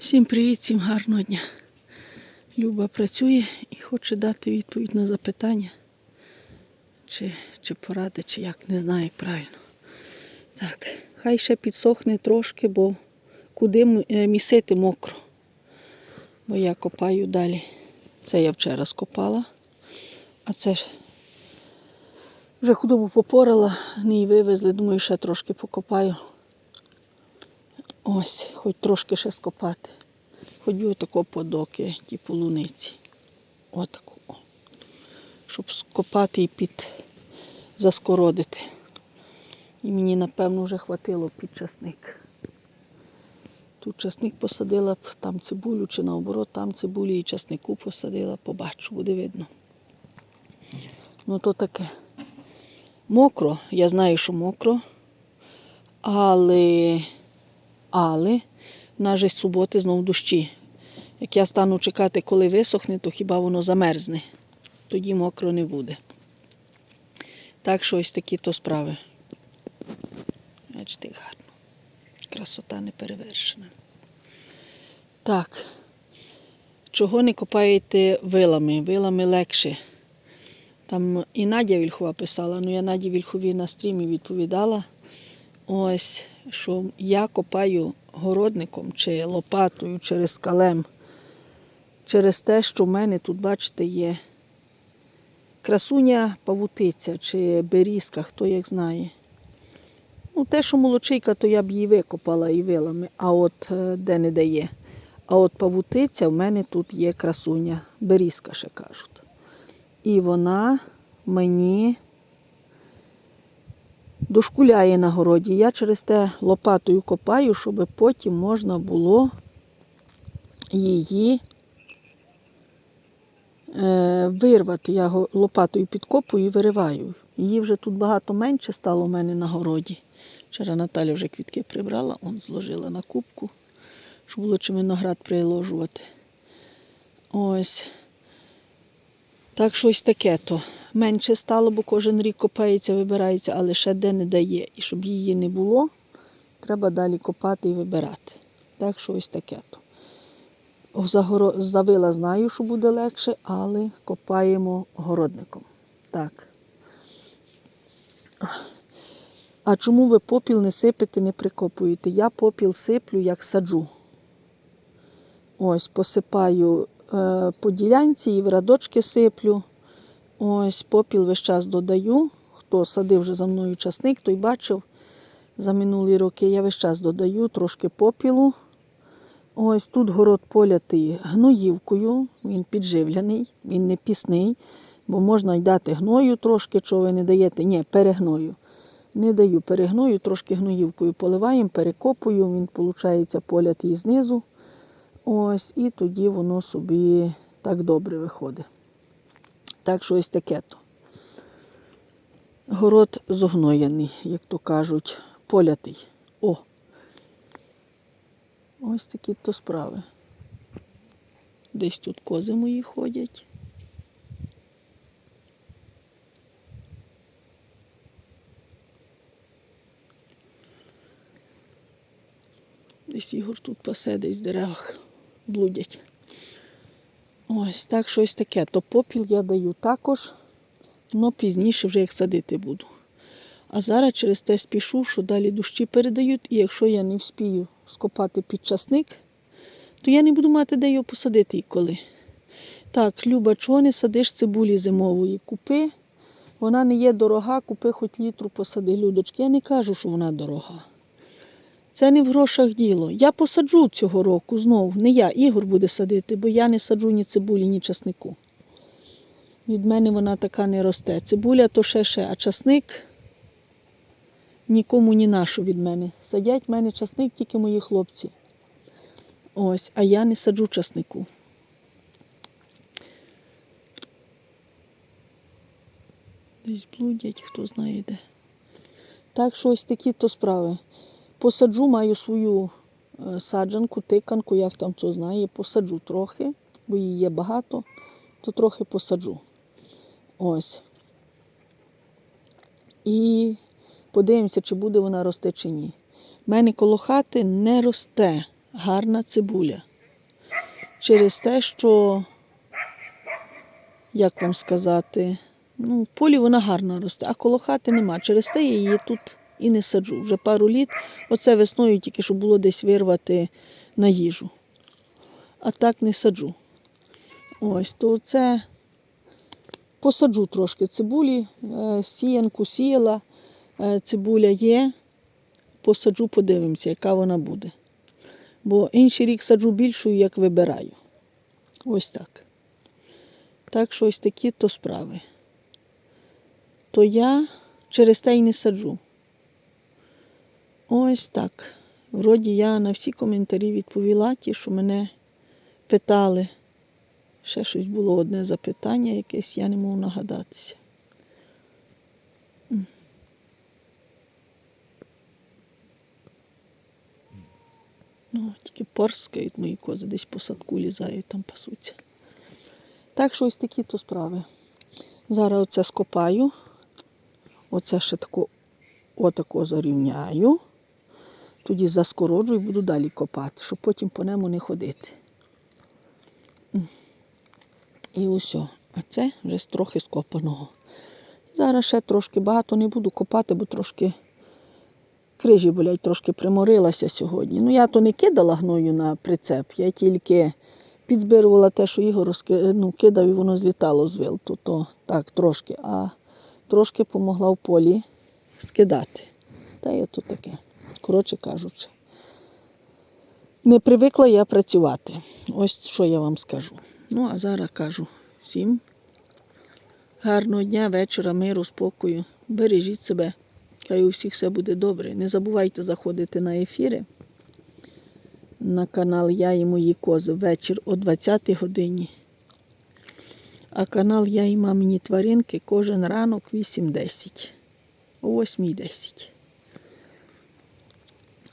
Всім привіт, всім гарного дня. Люба працює і хоче дати відповідь на запитання, чи, чи поради, чи як, не знаю, як правильно. Так, хай ще підсохне трошки, бо куди е, місити мокро. Бо я копаю далі. Це я вчора скопала, а це ж вже худобу попорала, не вивезли, думаю, ще трошки покопаю. Ось, хоч трошки ще скопати. Би отако подоки, ті полуниці. Отако. Щоб скопати і під заскородити. І мені, напевно, вже хватило під часник. Тут часник посадила б, там цибулю, чи наоборот, там цибулі і часнику посадила, побачу, буде видно. Ну то таке. Мокро, я знаю, що мокро, але але в нас з суботи знову дощі. Як я стану чекати, коли висохне, то хіба воно замерзне. Тоді мокро не буде. Так що ось такі то справи. Бачите, гарно. Красота не перевершена. Так. Чого не копаєте вилами? Вилами легше. Там і Надя Вільхова писала, ну я Наді Вільхові на стрімі відповідала. Ось, що я копаю городником чи лопатою через калем. Через те, що в мене тут, бачите, є красуня павутиця чи берізка, хто як знає. Ну, те, що молочейка, то я б її викопала і вилами, а от е, де не дає. А от павутиця в мене тут є красуня, берізка ще кажуть. І вона мені дошкуляє на городі. Я через те лопатою копаю, щоб потім можна було її е, вирвати. Я лопатою підкопую і вириваю. Її вже тут багато менше стало у мене на городі. Вчора Наталя вже квітки прибрала, он зложила на кубку, щоб було чим виноград приложувати. Ось. Так щось таке то. Менше стало, бо кожен рік копається, вибирається, але ще де не дає. І щоб її не було, треба далі копати і вибирати. Так що ось таке то. Завила знаю, що буде легше, але копаємо городником. Так. А чому ви попіл не сипете, не прикопуєте? Я попіл сиплю, як саджу. Ось, посипаю е, по ділянці і в радочки сиплю. Ось попіл весь час додаю. Хто садив вже за мною часник, той бачив за минулі роки. Я весь час додаю трошки попілу. Ось тут город полятий гноївкою, він підживляний, він не пісний, бо можна й дати гною трошки, чого ви не даєте. Ні, перегною. Не даю перегною, трошки гноївкою поливаємо, перекопую, він, виходить, полятий знизу. Ось, і тоді воно собі так добре виходить. Так що ось таке то. Город зогноєний, як то кажуть, полятий. О! Ось такі то справи. Десь тут кози мої ходять. Десь Ігор тут пасе, десь в деревах блудять. Ось так щось таке. То попіл я даю також, але пізніше вже як садити буду. А зараз через те спішу, що далі дощі передають, і якщо я не вспію скопати під часник, то я не буду мати де його посадити і коли. Так, Люба, чого не садиш цибулі зимової? Купи. Вона не є дорога, купи хоч літру посади, Людочки. Я не кажу, що вона дорога. Це не в грошах діло. Я посаджу цього року знову. Не я, Ігор буде садити, бо я не саджу ні цибулі, ні часнику. Від мене вона така не росте. Цибуля то ще ще, а часник нікому ні нашу від мене. Садять в мене часник тільки мої хлопці. Ось, а я не саджу часнику. Десь блудять, хто знає де. Так що ось такі то справи. Посаджу, маю свою е, саджанку, тиканку, як там це знає, посаджу трохи, бо її є багато, то трохи посаджу. Ось. І подивимося, чи буде вона рости чи ні. У мене коло хати не росте гарна цибуля. через те, що, як вам сказати, ну, в полі вона гарно росте, а коло хати нема. Через те я її тут і не саджу. Вже пару літ. Оце весною тільки щоб було десь вирвати на їжу. А так не саджу. Ось, то це посаджу трошки цибулі, е, сіянку сіяла, е, цибуля є. Посаджу, подивимося, яка вона буде. Бо інший рік саджу більшу, як вибираю. Ось так. Так що ось такі то справи. То я через те й не саджу. Ось так. Вроді я на всі коментарі відповіла, ті, що мене питали. Ще щось було одне запитання якесь, я не можу нагадатися. Ну, тільки порскають мої кози, десь по садку лізають, там пасуться. Так що ось такі то справи. Зараз оце скопаю. Оце ще тако, отако зарівняю. Тоді заскороджу і буду далі копати, щоб потім по ньому не ходити. І усе. А це вже з трохи скопаного. Зараз ще трошки багато не буду копати, бо трошки крижі болять, трошки приморилася сьогодні. Ну, я то не кидала гною на прицеп, я тільки підзбирувала те, що Ігор ну, кидав і воно злітало з вил. То, то так трошки, а трошки помогла в полі скидати. Та є то таке, коротше кажучи. Не привикла я працювати. Ось що я вам скажу. Ну, а зараз кажу всім гарного дня, вечора, миру, спокою. Бережіть себе. Хай у всіх все буде добре. Не забувайте заходити на ефіри на канал Я і мої кози вечір о 20 годині. А канал Я і мамині тваринки кожен ранок 8.10. О 8.10.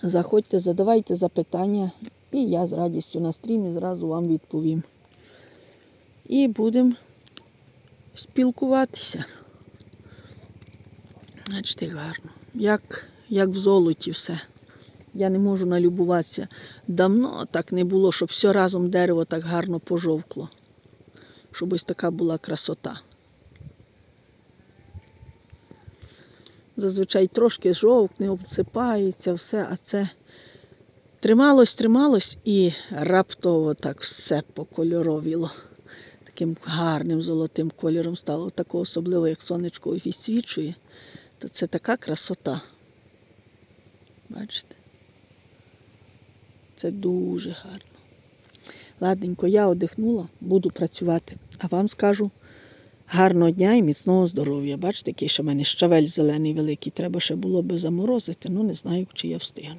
Заходьте, задавайте запитання, і я з радістю на стрімі зразу вам відповім. І будемо спілкуватися. Бачите, гарно. Як, як в золоті все. Я не можу налюбуватися. Давно так не було, щоб все разом дерево так гарно пожовкло. Щоб ось така була красота. Зазвичай трошки жовтне, обсипається, все, а це трималось, трималось і раптово так все покольоровіло. Таким гарним золотим кольором стало. Такого особливо, як сонечко відсвічує, то це така красота. Бачите? Це дуже гарно. Ладненько, я одихнула, буду працювати. А вам скажу гарного дня і міцного здоров'я. Бачите, який ще в мене щавель зелений великий. Треба ще було би заморозити, ну не знаю, чи я встигну.